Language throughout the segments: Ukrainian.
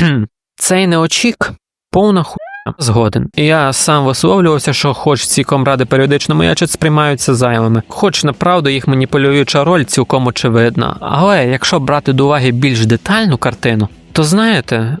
Цей неочік повна хуйня. Згоден. Я сам висловлювався, що хоч ці комради періодично маячать сприймаються зайвими, хоч направду їх маніпулююча роль цілком очевидна. Але якщо брати до уваги більш детальну картину, то знаєте,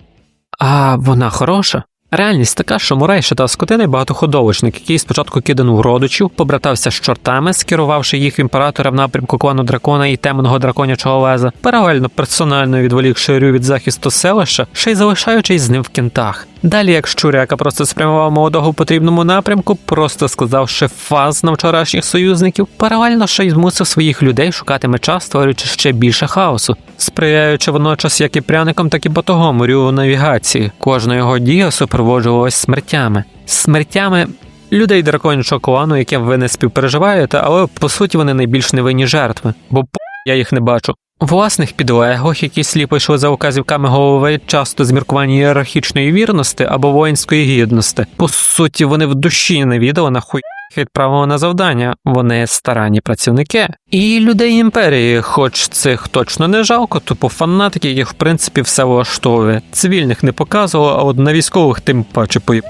а вона хороша. Реальність така, що Мурей та скотиний багатоходовочник, який спочатку киданув родичів, побратався з чортами, скерувавши їх в імператора в напрямку клану дракона і темного драконячого леза, паралельно персонально відволікши Рю від захисту селища, ще й залишаючись з ним в кінтах. Далі, як щуряка просто спрямував молодого в потрібному напрямку, просто сказавши фаз на вчорашніх союзників, паралельно ще й змусив своїх людей шукати меча, створюючи ще більше хаосу, сприяючи водночас як і пряникам, так і батогом Рю навігації. Кожна його дія супроводжувалась смертями. Смертями людей драконячого клану, яким ви не співпереживаєте, але по суті вони найбільш невинні жертви, бо по я їх не бачу. Власних підлеглих, які сліпо йшли за указівками голови, часто з міркування ієрархічної вірності або воїнської гідності. По суті, вони в душі не відали на хуй їх відправили на завдання. Вони старанні працівники. І людей імперії, хоч цих точно не жалко, тупо фанатики, їх в принципі все влаштовує. Цивільних не показувало, а от на військових тим паче поїб.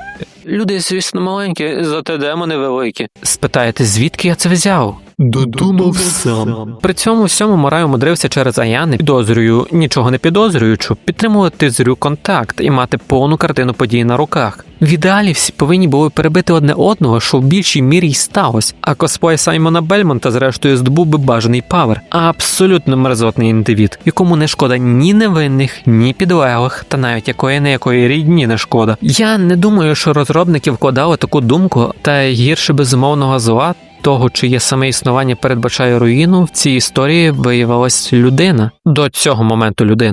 Люди, звісно, маленькі, зате демони великі. Спитаєте, звідки я це взяв? Додумав сам. При цьому всьому Морай умудрився через Аяни, підозрюю, нічого не підозрюючи, підтримувати з Рю контакт і мати повну картину подій на руках. В ідеалі всі повинні були перебити одне одного, що в більшій мірі й сталося. А косплей Саймона Бельмонта, зрештою, здобув би бажаний павер, а абсолютно мерзотний індивід, якому не шкода ні невинних, ні підлеглих, та навіть якої не якої рідні не шкода. Я не думаю, що розробники вкладали таку думку, та гірше безумовного зла того, чиє саме існування передбачає руїну, в цій історії виявилась людина. До цього моменту людина.